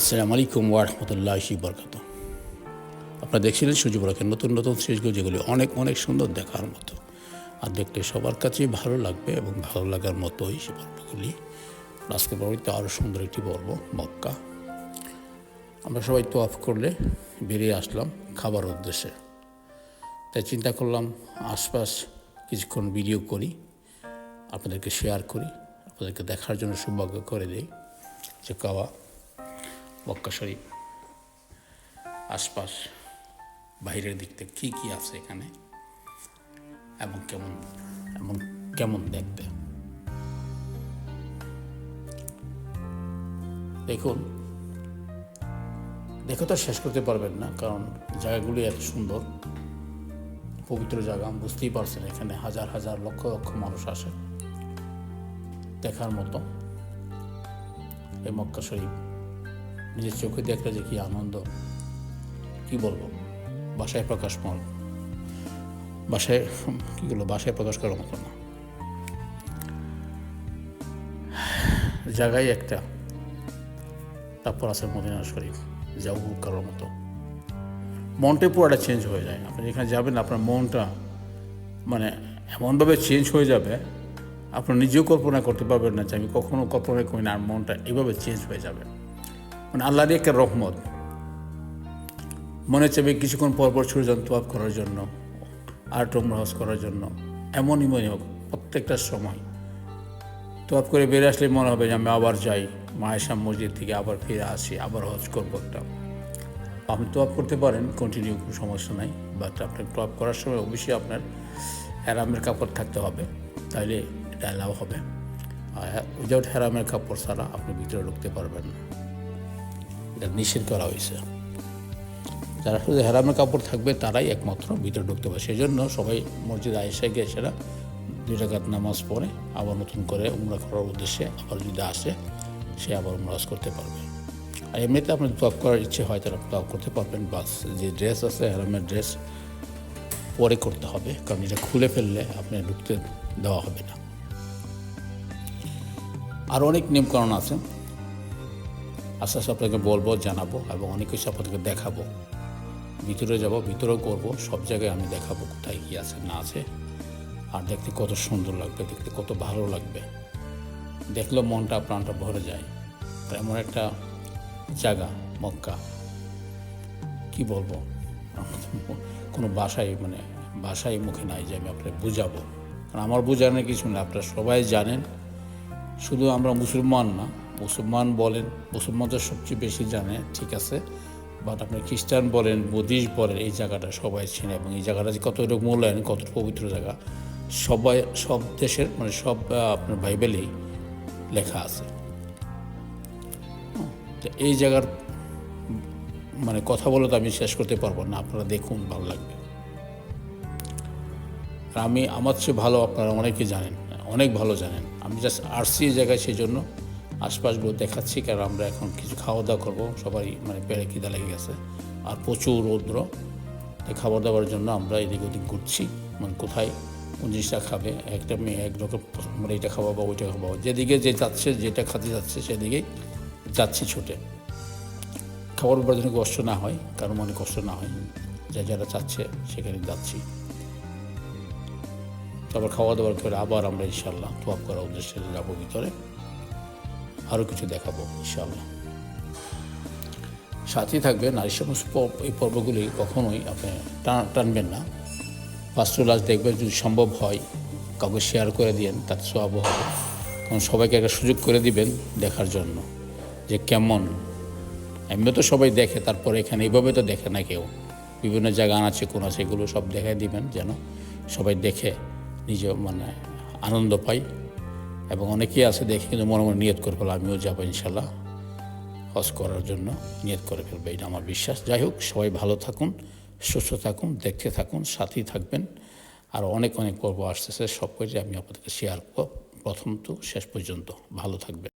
আসসালামু আলাইকুম ওয়ারহমতুল্লাহ বরকাত আপনারা দেখছিলেন সূর্য বরাকের নতুন নতুন সিরিজগুলো, যেগুলি অনেক অনেক সুন্দর দেখার মতো। আর দেখতে সবার কাছেই ভালো লাগবে এবং ভালো লাগার মতোই সে পর্বগুলি। আজকে পর্বতে আরও সুন্দর একটি পর্ব, মক্কা। আমরা সবাই তো অফ করলে বেরিয়ে আসলাম খাবার উদ্দেশ্যে। তাই চিন্তা করলাম আশপাশ কিছুক্ষণ ভিডিও করি, আপনাদেরকে শেয়ার করি, আপনাদেরকে দেখার জন্য সৌভাগ্য করে দিই যে কাওয়া মক্কা শরীফ। আশপাশ বাইরের দিক থেকে কী কী আছে এখানে? এবং কেমন এবং কেমন দেখতে? দেখুন, দেখে তো শেষ করতে পারবেন না, কারণ জায়গাগুলি এত সুন্দর। পবিত্র জায়গা, আমি বুঝতেই পারছেন, এখানে হাজার হাজার লক্ষ লক্ষ মানুষ আসে। দেখার মতো। এই মক্কা শরীফ। নিজের চোখে দেখলে যে কি আনন্দ, কি বলব? বাসায় প্রকাশ মল বাসায়, কী বলব? বাসায় প্রকাশ করার মতো না। জায়গায় একটা, তারপর আছে মদিনা শরীফ যা উপভোগ করার মতো। মনটাই পুরোটা চেঞ্জ হয়ে যায়। আপনি যেখানে যাবেন, আপনার মনটা মানে এমনভাবে চেঞ্জ হয়ে যাবে আপনার নিজেও কল্পনা করতে পারবেন না যে আমি কখনো কল্পনা করি না, আর মনটা এভাবে চেঞ্জ হয়ে যাবে। মানে আল্লাহরই একটা রহমত। মনে চাইবে কিছুক্ষণ পর পর ছুটে যান তোয়াব করার জন্য আর হজ করার জন্য, এমনই মনে হোক, প্রত্যেকটা সময়। তোয়াব করে বেরিয়ে আসলে মনে হবে যে আমি আবার যাই মায়েশাম মসজিদ থেকে আবার ফিরে আসি, আবার হজ করব একটা। আপনি তোয়াপ করতে পারেন কন্টিনিউ কোনো সমস্যা নাই বাট আপনার তোয়াব করার সময় অবশ্যই আপনার হ্যারামের কাপড় থাকতে হবে, তাইলে এটা অ্যালাও হবে। আর উইদাউট হ্যারামের কাপড় ছাড়া আপনি ভিতরে ঢুকতে পারবেন না। এটা নিষেধ করা হয়েছে। যারা শুধু হেরামের কাপড় থাকবে, তারাই একমাত্র ভিতরে ঢুকতে পারে সেই জন্য সবাই মসজিদ আয়েসা গিয়ে সেরা দুই টাকাত নামাজ পড়ে আবার নতুন করে উমরা করার উদ্দেশ্যে আবার যদি আসে, সে আবার উমরাজ করতে পারবে। আর এমনিতে আপনার টপ করার ইচ্ছে হয় তারা টপ করতে পারবেন। বাস যে ড্রেস আছে, হেরামের ড্রেস পরে করতে হবে, কারণ এটা খুলে ফেললে আপনি ঢুকতে দেওয়া হবে না। আর অনেক নিয়মকানুন আছে। আস্তে আস্তে আপনাকে বলব, জানাব এবং অনেক কিছু আপনাদেরকে দেখাবো। ভিতরে যাব, ভিতরেও করব, সব জায়গায় আমি দেখাবো কোথায় কী আছে, না আছে। আর দেখতে কত সুন্দর লাগবে, দেখতে কত ভালো লাগবে। দেখলেও মনটা, প্রাণটা ভরে যায়। এমন একটা জায়গা, মক্কা। কি বলব? কোনো বাসায় মানে বাসায় মুখে নাই যে আমি আপনাকে বুঝাবো। কারণ আমার বোঝানোর কিছু না আপনারা সবাই জানেন। শুধু আমরা মুসলমান না মুসলমান বলেন, মুসলমান তো সবচেয়ে বেশি জানে, ঠিক আছে? বাট আপনি খ্রিস্টান বলেন, বুদ্ধিস্ট বলেন, এই জায়গাটা সবাই চেনে এবং এই জায়গাটা যে কত এরকম মূল্যায়ন কত পবিত্র জায়গা, সবাই, সব দেশের মানে সব আপনার বাইবেলেই লেখা আছে। তো এই জায়গার মানে কথা বলে তো আমি শেষ করতে পারব না, আপনারা দেখুন, ভালো লাগবে। আর আমি, আমার চেয়ে ভালো আপনারা অনেকে জানেন, অনেক ভালো জানেন। আমি জাস্ট আসছি এই জায়গায় সেই জন্য আশপাশগুলো দেখাচ্ছি, কারণ আমরা এখন কিছু খাওয়া দাওয়া করব। সবাই মানে পেড়ে খিদা লেগে গেছে। আর প্রচুর রৌদ্র। খাবার দাবার জন্য আমরা এদিক ওদিক ঘুরছি। মানে কোথায় কোন জিনিসটা খাবে, একটা মেয়ে এক রকম মানে এটা খাওয়া বা ওইটা খাওয়া। যেদিকে যে যাচ্ছে, যেটা খাতে যাচ্ছে, সেদিকেই যাচ্ছি ছুটে। খাবার ব্যাপার যেন কষ্ট না হয়, কারও মনে কষ্ট না হয়। যে যারা চাচ্ছে, সেখানে যাচ্ছি। তারপর খাওয়া দাওয়ার করে আবার আমরা ইনশাল্লাহ তোয়াপ করার উদ্দেশ্যে যাব ভিতরে। আরও কিছু দেখাবো ইনশাল্লাহ সাথেই থাকবেন নারী সমস্ত এই পর্বগুলি কখনোই আপনি টান- টানবেন না। ফার্স্ট লাস্ট দেখবেন যদি সম্ভব হয়, কাউকে শেয়ার করে দিন তার সব হবে। কারণ সবাইকে একটা সুযোগ করে দিবেন দেখার জন্য যে কেমন। এমনি তো সবাই দেখে, তারপরে এখানে এইভাবে তো দেখে না কেউ। বিভিন্ন জায়গা আছে কোন আছে এগুলো সব দেখাই দিবেন যেন সবাই দেখে নিজে মানে আনন্দ পাই এবং অনেকেই আছে দেখে কিন্তু মনে মনে নিয়ত করে ফেলো, আমিও যাব ইনশাল্লাহ হজ করার জন্য। নিয়ত করে ফেলবে, এটা আমার বিশ্বাস। যাই হোক, সবাই ভালো থাকুন, সুস্থ থাকুন, দেখতে থাকুন, সাথেই থাকবেন। আর অনেক অনেক পর্ব আসতেছে, সব কিছু আমি আপনাদেরকে শেয়ার করব। প্রথম তো শেষ পর্যন্ত। ভালো থাকবেন।